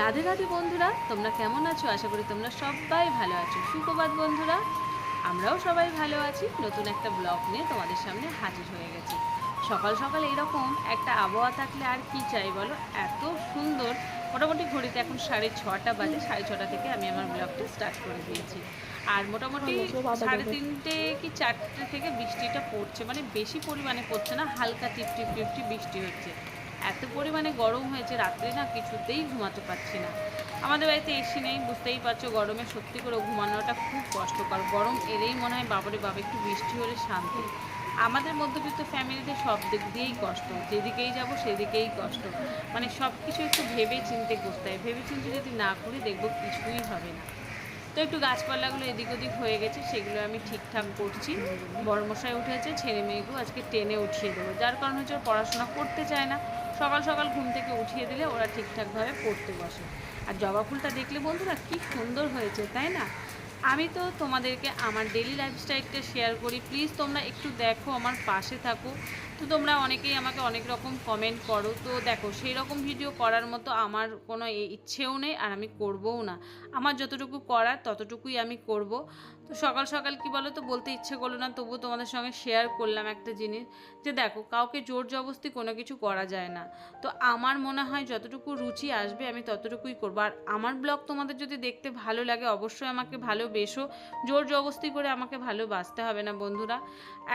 রাধে রাধে বন্ধুরা তোমরা কেমন আছো? আশা করি তোমরা সবাই ভালো আছো। সুপ্রভাত বন্ধুরা আমরাও সবাই ভালো আছি। নতুন একটা ব্লগ নিয়ে তোমাদের সামনে হাজির হয়ে গেছি। সকাল সকাল এরকম একটা আবহাওয়া থাকলে আর কি চাই বলো? এত সুন্দর। মোটামুটি ঘড়িতে এখন সাড়ে ছটা বাজে। সাড়ে ছটা থেকে আমি আমার ব্লগটা স্টার্ট করে দিয়েছি। আর মোটামুটি সাড়ে তিনটে কি চারটে থেকে বৃষ্টিটা পড়ছে। মানে বেশি পরিমাণে পড়ছে না হালকা টিপ টিপ টিপ টিপ বৃষ্টি হচ্ছে। এত পরিমাণে গরম হয়েছে, রাত্রে না কিছুতেই ঘুমাতে পারছি না। আমাদের বাড়িতে এসি নেই, বুঝতেই পারছ গরমে সত্যি করে ঘুমানোটা খুব কষ্টকর। গরম এলেই মনে হয়, বাবারে বাবা, একটু বৃষ্টি হলে শান্তি। আমাদের মধ্যবিত্ত ফ্যামিলিতে সব দিক দিয়েই কষ্ট, যেদিকেই যাব সেদিকেই কষ্ট। মানে সব কিছু একটু ভেবে চিনতে করতে হয়। ভেবে চিনতে যদি না করি, দেখব কিছুই হবে না। তো একটু গাছপালাগুলো এদিক ওদিক হয়ে গেছে, সেগুলো আমি ঠিকঠাক করছি। বড়মশাই উঠেছে ছেলে মেয়েগুলো আজকে টেনে উঠিয়ে দেবো। যার কারণ হচ্ছে পড়াশোনা করতে চায় না। সকাল সকাল ঘুম থেকে উঠিয়ে দিলে ওরা ঠিকঠাকভাবে পড়তে বসে। আর জবা ফুলটা দেখলে বন্ধুরা কি সুন্দর হয়েছে, তাই না? আমি তো তোমাদেরকে আমার ডেলি লাইফস্টাইলটা শেয়ার করি। প্লিজ তোমরা একটু দেখো, আমার পাশে থাকো। তো তোমরা অনেকেই আমাকে অনেক রকম কমেন্ট করো। তো দেখো সেই রকম ভিডিও করার মতো আমার কোনো ইচ্ছেও নেই আর আমি করবও না। আমার যতটুকু করার ততটুকুই আমি করব। তো সকাল সকাল কি বলো তো বলতে ইচ্ছে করল না, তবুও তোমাদের সঙ্গে শেয়ার করলাম একটা জিনিস। যে দেখো, কাউকে জোর জবস্তি কোনো কিছু করা যায় না। তো আমার মনে হয় যতটুকু রুচি আসবে আমি ততটুকুই করব। আর আমার ব্লগ তোমাদের যদি দেখতে ভালো লাগে, অবশ্যই আমাকে ভালোবেসো। জোর জবস্তি করে আমাকে ভালোবাসতে হবে না বন্ধুরা।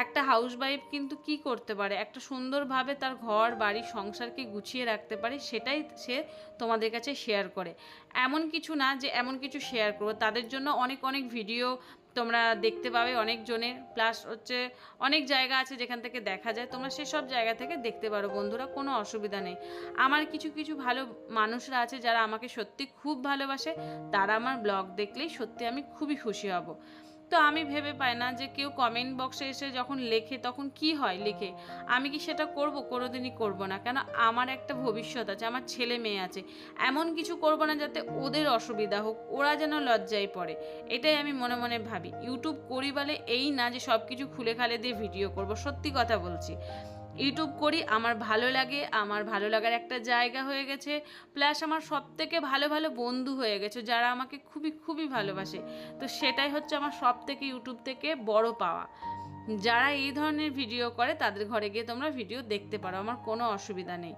একটা হাউস ওয়াইফ কিন্তু কি করতে পারে? একটা সুন্দরভাবে তার ঘর, বাড়ি, সংসারকে গুছিয়ে রাখতে পারে, সেটাই সে তোমাদের কাছে শেয়ার করে। এমন কিছু না যে এমন কিছু শেয়ার করব। তাদের জন্য অনেক অনেক ভিডিও তোমরা দেখতে পাবে অনেকজনের। প্লাস হচ্ছে অনেক জায়গা আছে যেখান থেকে দেখা যায়। তোমরা সেসব জায়গা থেকে দেখতে পারো বন্ধুরা, কোনো অসুবিধা নেই। আমার কিছু কিছু ভালো মানুষরা আছে যারা আমাকে সত্যি খুব ভালোবাসে। তারা আমার ব্লগ দেখলেই সত্যি আমি খুবই খুশি হব। তো আমি ভেবে পাই না যে কেউ কমেন্ট বক্সে এসে যখন লেখে তখন কি হয় লেখে? আমি কি সেটা করব? কোনোদিনই করব না। কেন? আমার একটা ভবিষ্যৎ আছে, আমার ছেলে মেয়ে আছে। এমন কিছু করব না যাতে ওদের অসুবিধা হোক, ওরা যেন লজ্জায় পড়ে। এটাই আমি মনে মনে ভাবি। ইউটিউব করি বলে এই না যে সব কিছু খুলে খালে দিয়ে ভিডিও করব। সত্যি কথা বলছি। ইউটিউব করি, আমার ভালো লাগে, আমার ভালো লাগার একটা জায়গা হয়ে গেছে প্লাস আমার সব থেকে ভালো ভালো বন্ধু হয়ে গেছে, যারা আমাকে খুবই খুবই ভালোবাসে। তো সেটাই হচ্ছে আমার সব থেকে ইউটিউব থেকে বড় পাওয়া। যারা এই ধরনের ভিডিও করে, তাদের ঘরে গিয়ে তোমরা ভিডিও দেখতে পারো, আমার কোনো অসুবিধা নেই।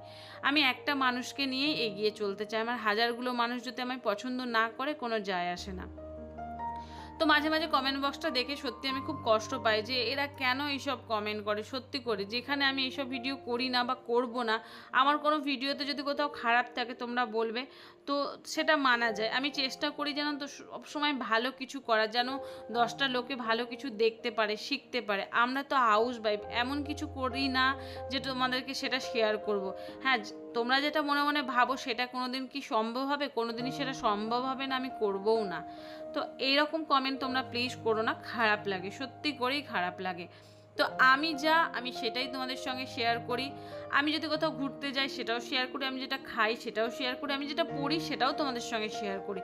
আমি একটা মানুষকে নিয়ে এগিয়ে চলতে চাই, আমার হাজারগুলো মানুষ যদি আমায় পছন্দ না করে, কোনো যায় আসে না। তো মাঝে মাঝে কমেন্ট বক্সটা দেখে সত্যি আমি খুব কষ্ট পাই যে এরা কেন এইসব কমেন্ট করে? সত্যি করে, যেখানে আমি এইসব ভিডিও করি না বা করব না, আমার কোনো ভিডিওতে যদি কোথাও খারাপ থাকে তোমরা বলবে, তো সেটা মানা যায়। আমি চেষ্টা করি যেন তো সবসময় ভালো কিছু করার, যেন দশটা লোকে ভালো কিছু দেখতে পারে, শিখতে পারে। আমরা তো হাউস ওয়াইফ এমন কিছু করি না যে তোমাদেরকে সেটা শেয়ার করব। হ্যাঁ তোমরা যেটা মনে মনে ভাবো সেটা কোনোদিন কি সম্ভব হবে? কোনোদিনই সেটা সম্ভব হবে না, আমি করবও না। তো এইরকম কমেন্ট তোমরা প্লিজ করো না, খারাপ লাগে, সত্যি করেই খারাপ লাগে। তো আমি যা, আমি সেটাই তোমাদের সঙ্গে শেয়ার করি। আমি যদি কোথাও ঘুরতে যাই, সেটাও শেয়ার করি। আমি যেটা খাই, সেটাও শেয়ার করি। আমি যেটা পড়ি, সেটাও তোমাদের সঙ্গে শেয়ার করি।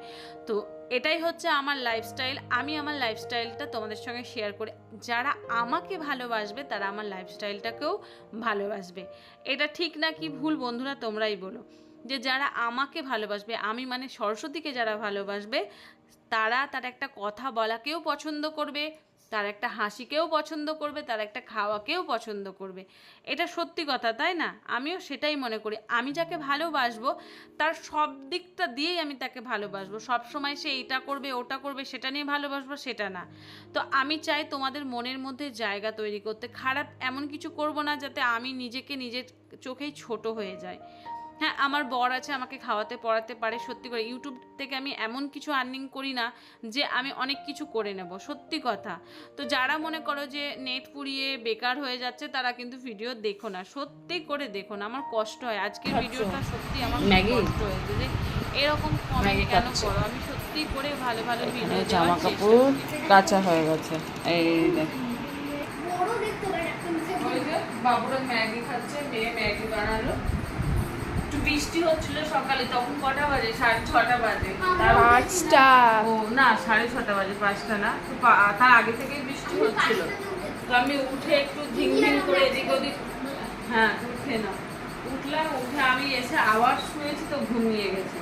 তো এটাই হচ্ছে আমার লাইফস্টাইল আমি আমার লাইফস্টাইলটা তোমাদের সঙ্গে শেয়ার করি। যারা আমাকে ভালোবাসবে, তারা আমার লাইফস্টাইলটাকেও ভালোবাসবে। এটা ঠিক না কি ভুল, বন্ধুরা, তোমরাই বলো। যে যারা আমাকে ভালোবাসবে, আমি মানে সরস্বতীকে যারা ভালোবাসবে, তারা তার একটা কথা বলাকেও পছন্দ করবে। তার একটা হাসিকেও পছন্দ করবে, তার একটা খাওয়াকেও পছন্দ করবে। এটা সত্যি কথা, তাই না? আমিও সেটাই মনে করি। আমি যাকে ভালোবাসবো, তার সব দিকটা দিয়েই আমি তাকে ভালোবাসবো। সব সময় সে এইটা করবে, ওটা করবে, সেটা নিয়ে ভালোবাসবো, সেটা না। তো আমি চাই তোমাদের মনের মধ্যে জায়গা তৈরি করতে। খারাপ এমন কিছু করব না যাতে আমি নিজেকে নিজের চোখেই ছোট হয়ে যায় হ্যাঁ আমার বর আছে আমাকে খাওয়াতে পড়াতে পারে সত্যি করে। ইউটিউব থেকে আমি এমন কিছু আর্নিং করি না যে আমি অনেক কিছু করে নেব সত্যি কথা। তো যারা মনে করো যে নেট পুড়িয়ে বেকার হয়ে যাচ্ছে তারা কিন্তু ভিডিও দেখো না সত্যি করে দেখো না। আমার কষ্ট হয়। আজকের ভিডিওটা সত্যি আমার ম্যাগি? কষ্ট হয়েছে যে এরকম কমেন্ট কেন করো? আমি সত্যি করে ভালো ভালো ভিডিও জামা কাপড় কাঁচা হয়ে গেছে। এই দেখ। ওই যে বাবুরা ম্যাগি খাচ্ছে মেয়ে ম্যাগি বানালো। বৃষ্টি হচ্ছিল সকালে তখন কটা বাজে? সাড়ে ছটা বাজে। পাঁচটা। ও না সাড়ে ছটা বাজে পাঁচটা না। তো তার আগে থেকেই বৃষ্টি হচ্ছিল। তো আমি উঠে একটু ঝিমঝিম করে এদিক ওদিক হ্যাঁ উঠে না। উঠলাম উঠে আমি এসে আবার শুয়েছি তো ঘুমিয়ে গেছি।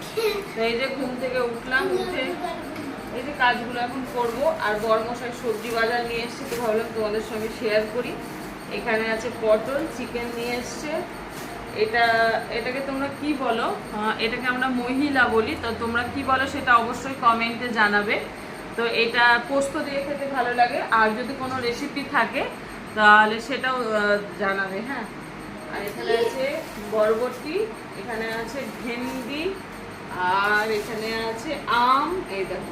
তো এই যে ঘুম থেকে উঠলাম উঠে এই যে কাজগুলো এখন করব আর বরমশাই সবজি বাজার নিয়ে এসছে তো ভাবলাম তোমাদের সঙ্গে শেয়ার করি। এখানে আছে পটল চিকেন নিয়ে এসছে। এটা এটাকে তোমরা কি বলো? এটাকে আমরা মহিলা বলি তো তোমরা কি বলো সেটা অবশ্যই কমেন্টে জানাবে। তো এটা পোস্ত দিয়ে খেতে ভালো লাগে আর যদি কোনো রেসিপি থাকে তাহলে সেটাও জানাবে হ্যাঁ? আর এখানে আছে বরবটি এখানে আছে ভেন্ডি আর এখানে আছে আম এই দেখো।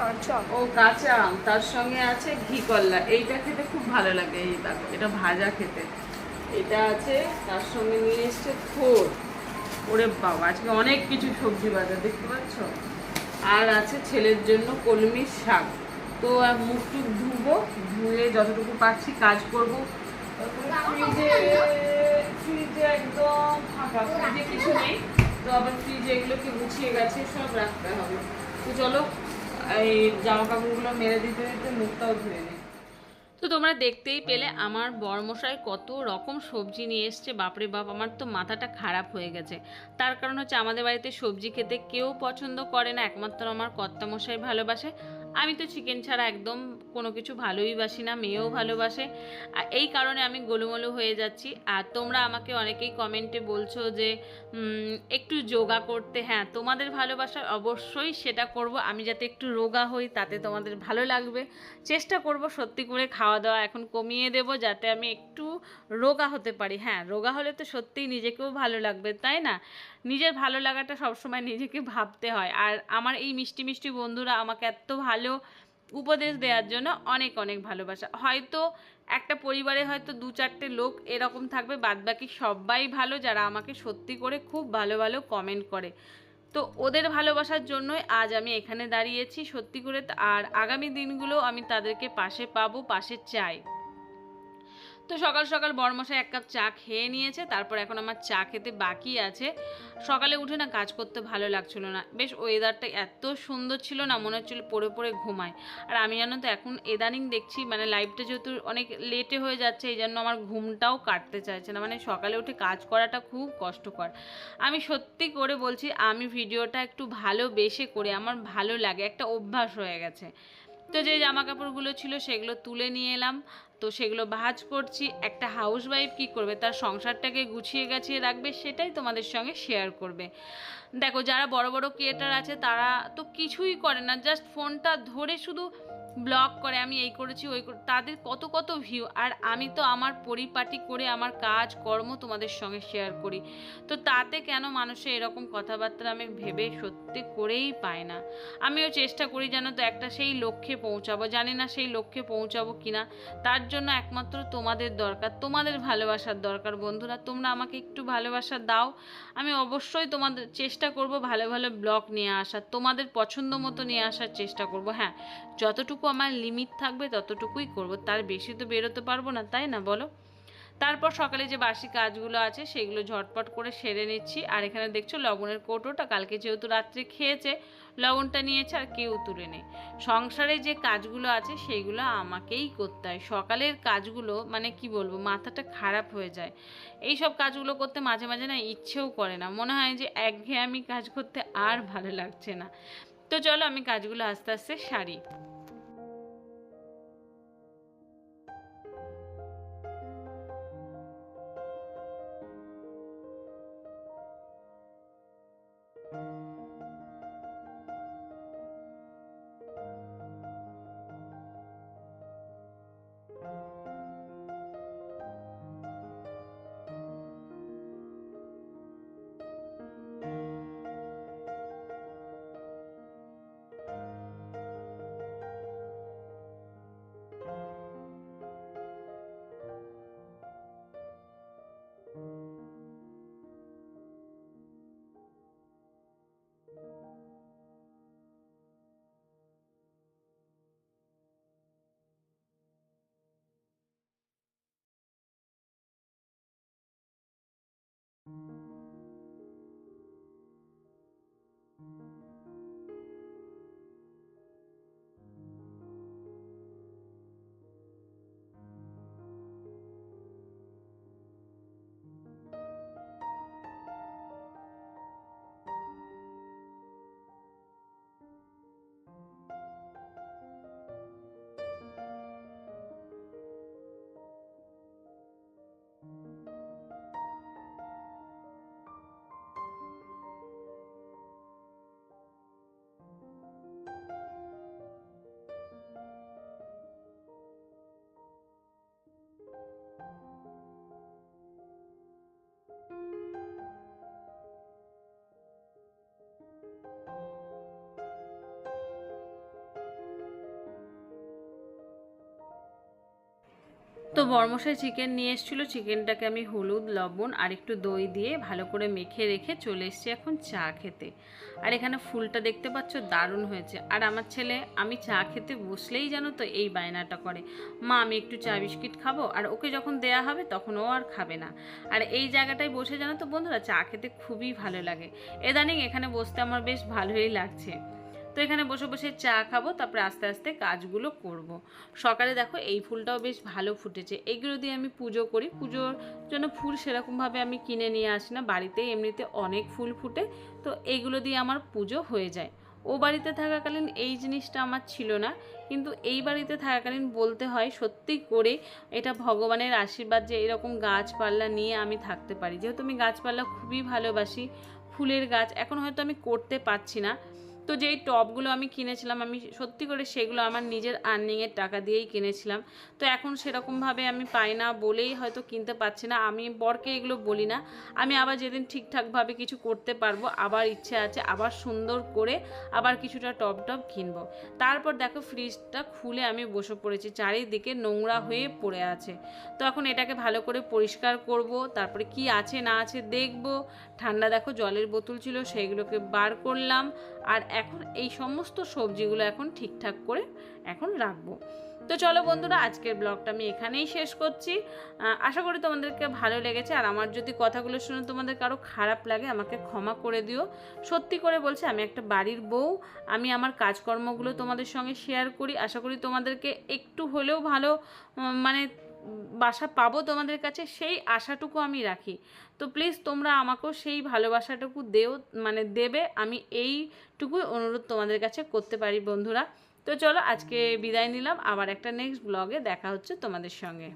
কাঁচা ও কাঁচা আম তার সঙ্গে আছে ঘি কল্লা এইটা খেতে খুব ভালো লাগে এই দেখো এটা ভাজা খেতে। এটা আছে, তার সঙ্গে নিয়ে এসছে থোর। ওরে বাবা, আজকে অনেক কিছু সবজি বাজার, দেখতে পাচ্ছ? আর আছে ছেলের জন্য কলমি শাক। তো মুখ টুক ধুবো, ধুয়ে যতটুকু পারছি কাজ করব। ফ্রিজে ফ্রিজে একদম ফাঁকা, ফ্রিজে কিছু নেই। তো আবার ফ্রিজে এগুলোকে গুছিয়ে গেছে, সব রাখতে হবে। তো চলো, এই জামা কাপড়গুলো মেরে দিতে দিতে মুখটাও ধুয়ে নিই। তো তোমরা দেখতেই পেলে আমার বরমশাই কত রকম সবজি নিয়ে এসছে বাপরে বাপ আমার তো মাথাটা খারাপ হয়ে গেছে। তার কারণ হচ্ছে আমাদের বাড়িতে সবজি খেতে কেউ পছন্দ করে না একমাত্র আমার কর্তামশাই ভালোবাসে। আমি তো চিকেন ছাড়া একদম কোনো কিছু ভালোই বাসি না মেয়েও ভালোবাসে। আর এই কারণে আমি গোলুমোলু হয়ে যাচ্ছি। আর তোমরা আমাকে অনেকেই কমেন্টে বলছো যে একটু যোগা করতে। হ্যাঁ তোমাদের ভালোবাসা অবশ্যই সেটা করব। আমি যাতে একটু রোগা হই তাতে তোমাদের ভালো লাগবে। চেষ্টা করব সত্যি করে খাওয়া দাওয়া এখন কমিয়ে দেব যাতে আমি একটু রোগা হতে পারি। হ্যাঁ রোগা হলে তো সত্যিই নিজেকেও ভালো লাগবে তাই না? নিজের ভালো লাগাটা সবসময় নিজেকে ভাবতে হয়। আর আমার এই মিষ্টি মিষ্টি বন্ধুরা আমাকে এত ভালো উপদেশ দেওয়ার জন্য অনেক অনেক ভালোবাসা। হয়তো একটা পরিবারে হয়তো দু চারটে লোক এরকম থাকবে বাদবাকি সবাই ভালো যারা আমাকে সত্যি করে খুব ভালো ভালো কমেন্ট করে। তো ওদের ভালোবাসার জন্যই আজ আমি এখানে দাঁড়িয়েছি সত্যি করে আর আগামী দিনগুলো আমি তাদেরকে পাশে পাবো পাশে চাই। তো সকাল সকাল বড়মশাই এক কাপ চা খেয়ে নিয়েছে, তারপর এখন আমার চা খেতে বাকি আছে। সকালে উঠে না কাজ করতে ভালো লাগছিল না। বেশ ওয়েদারটা এত সুন্দর ছিল না, মনে হচ্ছিল পড়ে পড়ে ঘুমায়। আর আমি জানো তো এখন এদানিং দেখছি মানে লাইফটা যেহেতু অনেক লেটে হয়ে যাচ্ছে, এই জন্য আমার ঘুমটাও কাটতে চাইছে না। মানে সকালে উঠে কাজ করাটা খুব কষ্টকর। আমি সত্যি করে বলছি, আমি ভিডিওটা একটু ভালোবেসে করে, আমার ভালো লাগে, একটা অভ্যাস হয়ে গেছে। তো যে জামা কাপড়গুলো ছিল সেগুলো তুলে নিয়ে এলাম। তো সেগুলো ভাজ করছি। একটা হাউস ওয়াইফ কী করবে? তার সংসারটাকে গুছিয়ে গাছিয়ে রাখবে, সেটাই তোমাদের সঙ্গে শেয়ার করবে। দেখো, যারা বড় বড় ক্রিয়েটার আছে, তারা তো কিছুই করে না। জাস্ট ফোনটা ধরে শুধু ব্লগ করে, আমি এই করেছি, ওই তাদের কত কত ভিউ আর আমি তো আমার পরিপাটি করে, আমার কাজ, কর্ম তোমাদের সঙ্গে শেয়ার করি। তো তাতে কেন মানুষের এরকম কথাবার্তা আমি ভেবে সত্যি করেই পায় না। আমিও চেষ্টা করি যেন তো একটা সেই লক্ষ্যে পৌঁছাবো, জানি না সেই লক্ষ্যে পৌঁছাবো কিনা। তার জন্য একমাত্র তোমাদের দরকার, তোমাদের ভালোবাসার দরকার বন্ধুরা, তোমরা আমাকে একটু ভালোবাসা দাও। আমি অবশ্যই তোমাদের চেষ্টা করব ভালো ভালো ব্লগ নিয়ে আসার, তোমাদের পছন্দ মতো নিয়ে আসার চেষ্টা করব হ্যাঁ যতটুকু আমার লিমিট থাকবে, ততটুকুই করব। তার বেশি তো বেরোতে পারব না, তাই না বলো? তারপর সকালে যে বাসি কাজগুলো আছে, সেগুলো ঝটপট করে সেরে নিচ্ছি। আর এখানে দেখছ লবণের কৌটোটা, কালকে যেহেতু রাত্রে খেয়েছে, লবণটা নিয়েছে আর কেউ তুলে নেই। সংসারে যে কাজগুলো আছে সেইগুলো আমাকেই করতে হয়। সকালের কাজগুলো মানে কি বলব, মাথাটা খারাপ হয়ে যায়। এই সব কাজগুলো করতে মাঝে মাঝে না ইচ্ছেও করে না। মনে হয় যে একঘেয়ে আমি কাজ করতে আর ভালো লাগছে না। তো চলো আমি কাজগুলো আস্তে আস্তে সারি। বর্মশাই চিকেন নিয়ে এসেছিল। চিকেনটাকে আমি হলুদ, লবণ আর একটু দই দিয়ে ভালো করে মেখে রেখে চলে এসেছি এখন চা খেতে। আর এখানে ফুলটা দেখতে পাচ্ছ, দারুণ হয়েছে। আর আমার ছেলে, আমি চা খেতে বসলেই জানো তো এই বায়নাটা করে। মা, আমি একটু চা বিস্কিট খাব আর ওকে যখন দেয়া হবে তখন ও আর খাবে না। আর এই জায়গাটায় বসে জানো তো বন্ধুরা, চা খেতে খুবই ভালো লাগে। এদানিং এখানে বসতে আমার বেশ ভালোই লাগছে। তো এখানে বসে বসে চা খাব, তারপরে আস্তে আস্তে কাজগুলো করব। সকালে দেখো এই ফুলটাও বেশ ভালো ফুটেছে। এইগুলো দিয়ে আমি পুজো করি। পুজোর জন্য ফুল সেরকমভাবে আমি কিনে নিয়ে আসি না। বাড়িতেই এমনিতে অনেক ফুল ফুটে, তো এইগুলো দিয়ে আমার পুজো হয়ে যায়। ও বাড়িতে থাকাকালীন এই জিনিসটা আমার ছিল না, কিন্তু এই বাড়িতে থাকাকালীন বলতে হয় সত্যি করে এটা ভগবানের আশীর্বাদ যে এরকম গাছপালা নিয়ে আমি থাকতে পারি। যেহেতু আমি গাছপালা খুবই ভালোবাসি, ফুলের গাছ। এখন হয়তো আমি করতে পারছি না। তো যেই টবগুলো আমি কিনেছিলাম, আমি সত্যি করে সেগুলো আমার নিজের আর্নিংয়ের টাকা দিয়েই কিনেছিলাম। তো এখন সেরকমভাবে আমি পাই না বলেই হয়তো কিনতে পারছি না। আমি বরকে এগুলো বলি না। আমি আবার যেদিন ঠিকঠাকভাবে কিছু করতে পারব, আবার ইচ্ছে আছে আবার সুন্দর করে আবার কিছুটা টব টব কিনবো। তারপর দেখো ফ্রিজটা খুলে আমি বসে পড়েছি। চারিদিকে নোংরা হয়ে পড়ে আছে। তো এখন এটাকে ভালো করে পরিষ্কার করব, তারপরে কি আছে না আছে দেখব। ঠান্ডা দেখো জলের বোতল ছিল, সেইগুলোকে বার করলাম। আর এখন এই সমস্ত সবজিগুলো এখন ঠিকঠাক করে এখন রাখব। তো চলো বন্ধুরা, আজকের ব্লগটা আমি এখানেই শেষ করছি। আশা করি তোমাদেরকে ভালো লেগেছে। আর আমার যদি কথাগুলো শুনে তোমাদের কারও খারাপ লাগে, আমাকে ক্ষমা করে দিও। সত্যি করে বলছি, আমি একটা বাড়ির বউ। আমি আমার কাজকর্মগুলো তোমাদের সঙ্গে শেয়ার করি। আশা করি তোমাদেরকে একটু হলেও ভালো মানে বাসা পাবো তোমাদের কাছে, সেই আশাটুকু আমি রাখি। তো প্লিজ তোমরা আমাকেও সেই ভালোবাসাটুকু দেও মানে দেবে, আমি এইটুকুই অনুরোধ তোমাদের কাছে করতে পারি বন্ধুরা। তো চলো আজকে বিদায় নিলাম, আবার একটা নেক্সট ব্লগে দেখা হচ্ছে তোমাদের সঙ্গে।